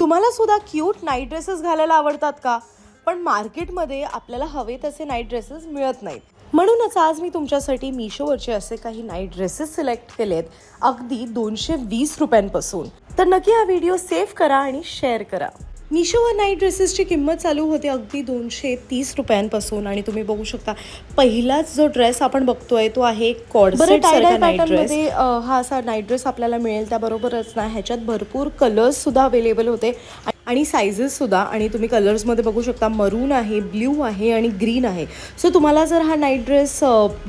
तुम्हाला सुद्धा cute night dresses घालायला आवडतात का? पण मार्केटमध्ये आपल्याला हवे तसे नाईट ड्रेसेस मिळत नाहीत. म्हणूनच आज मी तुमच्यासाठी मिशोवरचे असे काही नाईट ड्रेसेस सिलेक्ट केलेत अगदी दोनशे वीस रुपयांपासून. तर नक्की हा व्हिडिओ सेव्ह करा आणि शेअर करा. मिशोवर नाईट ड्रेसेसची किंमत चालू होते अगदी दोनशे तीस रुपयांपासून. आणि तुम्ही बघू शकता पहिलाच जो ड्रेस आपण बघतोय तो आहे कॉर्सेट नाईट ड्रेस हा असा नाईट ड्रेस आपल्याला मिळेल त्याबरोबरच ना ह्याच्यात भरपूर कलर्स सुद्धा अवेलेबल होते. आणि सायझेस सुद्धा आणि तुम्ही कलर्समध्ये बघू शकता मरून आहे ब्ल्यू आहे आणि ग्रीन आहे. सो तुम्हाला जर हा नाईट ड्रेस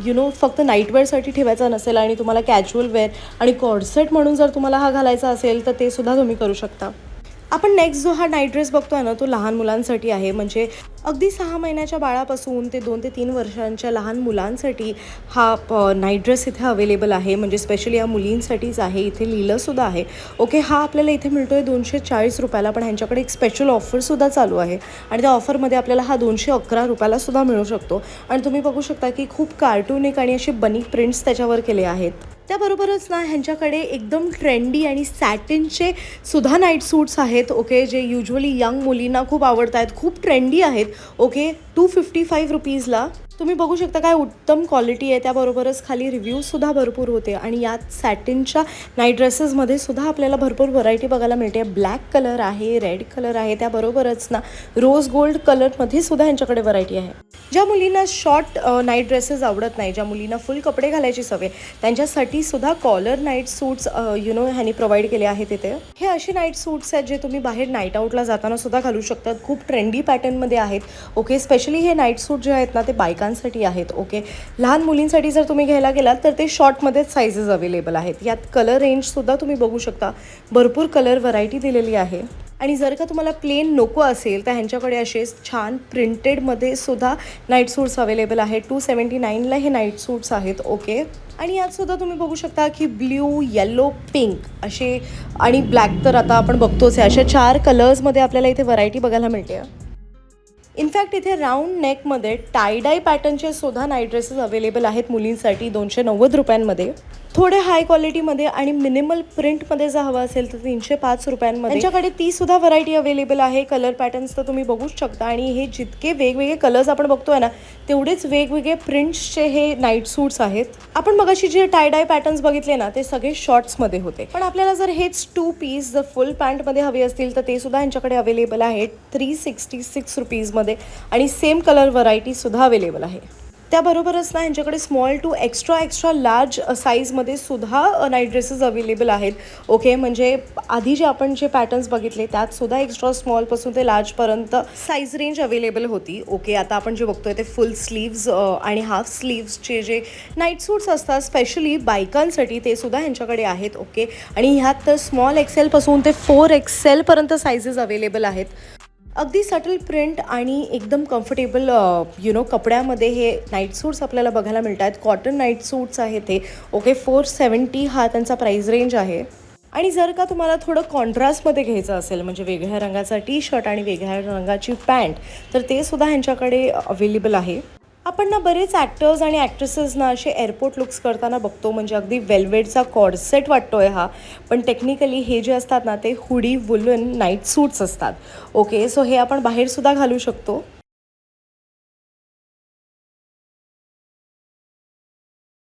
यु नो फक्त नाईट वेअरसाठी ठेवायचा नसेल आणि तुम्हाला कॅज्युअल वेअर आणि कॉर्सेट म्हणून जर तुम्हाला हा घालायचा असेल तर ते सुद्धा तुम्ही करू शकता. आपण नेक्स्ट जो हा नाईट ड्रेस बघतोय ना तो लहान मुलांसाठी आहे. म्हणजे अगदी सहा महिन्याच्या बाळापासून ते दोन ते तीन वर्षांच्या लहान मुलांसाठी हा नाईट ड्रेस इथे अवेलेबल आहे. म्हणजे स्पेशली या मुलींसाठीच आहे. इथे लिहिलंसुद्धा आहे. ओके हा आपल्याला इथे मिळतो आहे दोनशे चाळीस रुपयाला पण ह्यांच्याकडे एक स्पेशल ऑफरसुद्धा चालू आहे. आणि त्या ऑफरमध्ये आपल्याला हा दोनशे अकरा रुपयालासुद्धा मिळू शकतो. आणि तुम्ही बघू शकता की खूप कार्टूनिक आणि असे बनी प्रिंट्स त्याच्यावर केले आहेत. त्याबरोबरच ना ह्यांच्याकडे एकदम ट्रेंडी आणि सॅटिनचे सुद्धा नाईट सूट्स आहेत ओके जे युजली यंग मुलींना खूप आवडत आहेत खूप ट्रेंडी आहेत ओके टू फिफ्टी फाईव्ह रुपीजला तुम्ही बघू शकता काय उत्तम क्वालिटी आहे. त्याबरोबरच खाली रिव्ह्यूजसुद्धा भरपूर होते. आणि यात सॅटिनच्या नाईट ड्रेसेसमध्ये सुद्धा आपल्याला भरपूर व्हरायटी बघायला मिळते. ब्लॅक कलर आहे रेड कलर आहे. त्याबरोबरच ना रोज गोल्ड कलरमध्ये सुद्धा यांच्याकडे व्हरायटी आहे. ज्या मुलींना शॉर्ट नाईट ड्रेसेस आवडत नाही ज्या मुलींना फुल कपडे घालायची सवय त्यांच्यासाठी सुद्धा collar night suits you know ह्यांनी प्रोव्हाइड केले आहेत तिथे. हे असे नाईट सूट्स आहेत जे तुम्ही बाहेर नाईट आउटला जाताना सुद्धा घालू शकतात. खूप ट्रेंडी पॅटर्नमध्ये आहेत. ओके स्पेशली हे नाईट सूट जे आहेत ना ते मुलांसाठी आहेत ओके? लहान मुलींसाठी जर तुम्ही घ्यायला गेलात तर ते शॉर्टमध्येच साईजेस अवेलेबल आहेत. यात कलर रेंजसुद्धा तुम्ही बघू शकता. भरपूर कलर व्हरायटी दिलेली आहे. आणि जर का तुम्हाला प्लेन नको असेल तर ह्यांच्याकडे असे छान प्रिंटेडमध्ये सुद्धा नाईट सूट्स अवेलेबल आहेत. टू सेवन्टी नाईनला हे नाईट सूट्स आहेत ओके? आणि यात सुद्धा तुम्ही बघू शकता की ब्ल्यू येलो पिंक असे आणि ब्लॅक तर आता आपण बघतोच आहे. अशा चार कलर्समध्ये आपल्याला इथे व्हरायटी बघायला मिळते. इनफॅक्ट इथे राऊंड नेकमध्ये टायडाय पॅटर्नचे सुद्धा नाईट ड्रेसेस अवेलेबल आहेत मुलींसाठी दोनशे नव्वद रुपयांमध्ये. थोडे हाय क्वालिटीमध्ये आणि मिनिमल प्रिंटमध्ये जर हवं असेल तर तीनशे पाच रुपयांमध्ये. त्यांच्याकडे ती सुद्धा व्हरायटी अवेलेबल आहे. कलर पॅटर्न्स तर तुम्ही बघूच शकता आणि हे जितके वेगवेगळे कलर्स आपण बघतोय ना तेवढेच वेगवेगळे प्रिंट्सचे हे नाईट सूट्स आहेत. आपण मगाशी जे टायडाय पॅटर्न्स बघितले ना ते सगळे शॉर्ट्समध्ये होते. पण आपल्याला जर हेच टू पीस जर फुल पॅन्टमध्ये हवे असतील तर ते सुद्धा यांच्याकडे अवेलेबल आहेत. थ्री सिक्स्टी सिक्स रुपीजमध्ये आणि सेम कलर व्हरायटी सुद्धा अवेलेबल आहे. त्याबरोबरच ना यांच्याकडे small to extra extra large साईजमध्ये सुद्धा नाईट ड्रेसेस अवेलेबल आहेत. ओके म्हणजे आधी जे आपण जे पॅटर्न्स बघितले त्यात सुद्धा एक्स्ट्रा स्मॉलपासून ते लार्जपर्यंत साईज रेंज अवेलेबल होती. ओके आता आपण जे बघतोय ते फुल स्लीव्ज आणि हाफ स्लीव्सचे जे नाईट सूट्स असतात स्पेशली बायकांसाठी ते सुद्धा ह्यांच्याकडे आहेत. ओके आणि ह्यात तर स्मॉल एक्सेलपासून ते फोर एक्सेलपर्यंत साईजेस अवेलेबल आहेत. अगदी सटल प्रिंट आणि एकदम कम्फर्टेबल यु नो कपड्यामध्ये हे नाईट सूट्स आपल्याला बघायला मिळत आहेत कॉटन नाईट सूट्स आहेत हे. ओके फोर सेवन्टी हा त्यांचा प्राईस रेंज आहे. आणि जर का तुम्हाला थोडं कॉन्ट्रास्टमध्ये घ्यायचं असेल म्हणजे वेगळ्या रंगाचा टी शर्ट आणि वेगळ्या रंगाची पॅन्ट तर ते सुद्धा ह्यांच्याकडे अवेलेबल आहे. आपण ना बरेच ॲक्टर्स आणि ॲक्ट्रेसेस ना असे एअरपोर्ट लुक्स करताना बघतो. म्हणजे अगदी वेल्वेटचा कॉर्सेट वाटतोय हा. पण टेक्निकली हे जे असतात ना ते हुडी वुलन नाईट सूट्स असतात. ओके सो हे आपण बाहेरसुद्धा घालू शकतो.